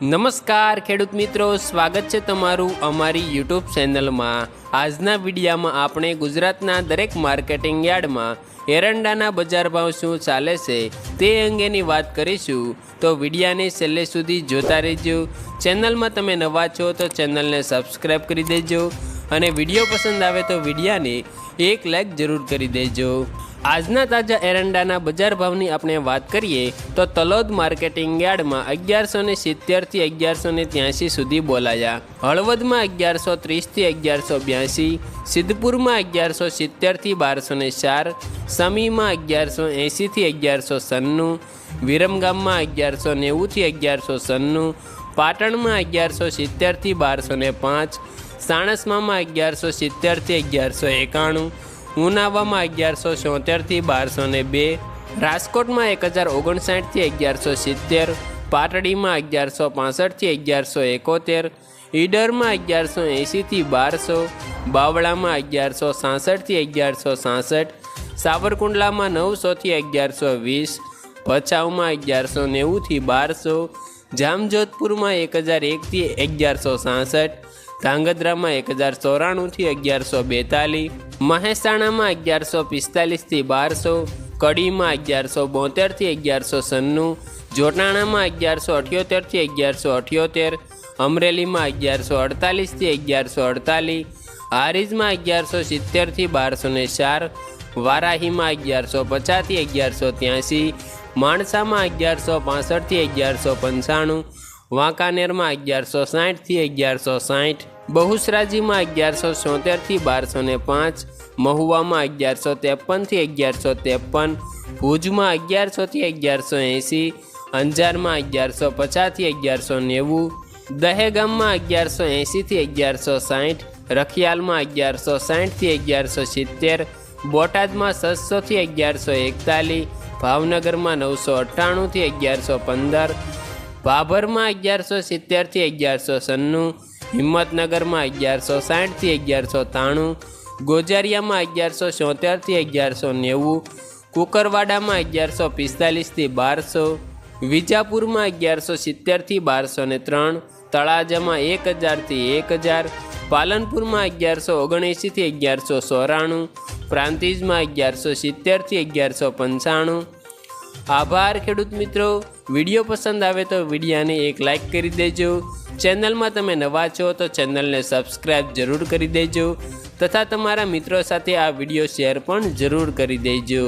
નમસ્કાર, ખેડૂત મિત્રો. સ્વાગત છે તમારું અમારી યુટ્યુબ ચેનલમાં આજના વિડીયામાં આપણે ગુજરાતના દરેક માર્કેટિંગ યાર્ડમાં એરંડાના બજાર ભાવ શું ચાલે છે તે અંગેની વાત કરીશું. તો વિડીયાને છેલ્લે સુધી જોતા રહેજો. ચેનલમાં તમે નવા છો તો ચેનલને સબસ્ક્રાઈબ કરી દેજો. અને વીડિયો પસંદ આવે તો વિડીયાને એક લાઈક જરૂર કરી દેજો. આજના તાજા એરંડાના બજાર ભાવની આપણે વાત કરીએ, તો તલોદ માર્કેટિંગ યાર્ડમાં અગિયારસો ને સિત્તેરથી અગિયારસો ને ત્યાંસી સુધી બોલાયા. હળવદમાં અગિયારસો ત્રીસથી અગિયારસો બ્યાસી સિદ્ધપુરમાં અગિયારસો સિત્તેરથી બારસો ને ચાર, સમીમાં અગિયારસો એંશીથી અગિયારસો સન્નું, વિરમગામમાં અગિયારસો નેવુંથી અગિયારસો સન્નું, પાટણમાં અગિયારસો સિત્તેરથી બારસો ને પાંચ, સાણસમામાં અગિયારસો સિત્તેરથી અગિયારસો એકાણું ઉનાવામાં અગિયારસો છોતેરથી બારસો ને બે, રાજકોટમાં એક હજાર ઓગણસાઠથી અગિયારસો સિત્તેર, પાટડીમાં અગિયારસો પાસઠથી અગિયારસો એકોતેર, ઈડરમાં અગિયારસો એંશીથી બારસો, બાવળામાં અગિયારસો સાસઠથી અગિયારસો સાસઠ, સાવરકુંડલામાં નવસોથી અગિયારસો વીસ, ભચાઉમાં અગિયારસો નેવુંથી બારસો, જામજોધપુરમાં એક હજાર એકથી અગિયારસો સાસઠ, ધાંગધ્રામાં એક હજાર ચોરાણુંથી અગિયારસો બેતાલીસ મહેસાણામાં અગિયારસો પિસ્તાલીસથી બારસો, કડીમાં અગિયારસો બોતેરથી અગિયારસો સન્નું, જોટાણામાં અગિયારસો અઠ્યોતેરથી અગિયારસો અઠ્યોતેર, અમરેલીમાં અગિયારસો અડતાલીસથી અગિયારસો અડતાલીસ હારીજમાં અગિયારસો સિત્તેરથી બારસો ને ચાર, વારાહીમાં અગિયારસો પચાસથી અગિયારસો ત્યાંસી, માણસામાં અગિયારસો પાસઠથી અગિયારસો પંચાણું વાંકાનેરમાં અગિયારસો સાઠથી અગિયારસો સાઠ બહુસરાજીમાં અગિયારસો છોતેરથી બારસો ને પાંચ, મહુવામાં અગિયારસો ત્રેપનથી અગિયારસો ત્રેપન, ભુજમાં અગિયારસોથી અગિયારસો એંસી અંજારમાં અગિયારસો પચાસથી અગિયારસો નેવું, દહેગામમાં અગિયારસો એંસીથી અગિયારસો સાઠ રખિયાલમાં અગિયારસો સાઠથી અગિયારસો સિત્તેર, બોટાદમાં સાતસોથી અગિયારસો એકતાલીસ, ભાવનગરમાં નવસો અઠ્ઠાણુંથી અગિયારસો પંદર ભાભરમાં અગિયારસો સિત્તેરથી અગિયારસો સન્નું, હિંમતનગરમાં અગિયારસો સાઠથી અગિયારસો ત્રાણું ગોજારિયામાં અગિયારસો છોતેરથી અગિયારસો નેવું, કુકરવાડામાં અગિયારસો પિસ્તાલીસથી બારસો, વિજાપુરમાં અગિયારસો સિત્તેરથી બારસો ને ત્રણ, તળાજામાં એક હજારથી એક હજાર, પાલનપુરમાં અગિયારસો ઓગણએંશીથી અગિયારસો ચોરાણું, પ્રાંતિજમાં અગિયારસો સિત્તેરથી અગિયારસો પંચાણું આભાર, ખેડૂત મિત્રો. વીડિયો પસંદ આવે તો વિડીયાને એક લાઇક કરી દેજો. ચેનલમાં તમે નવા છો તો ચેનલને સબસ્ક્રાઈબ જરૂર કરી દેજો. તથા તમારા મિત્રો સાથે આ વીડિયો શેર પણ જરૂર કરી દેજો.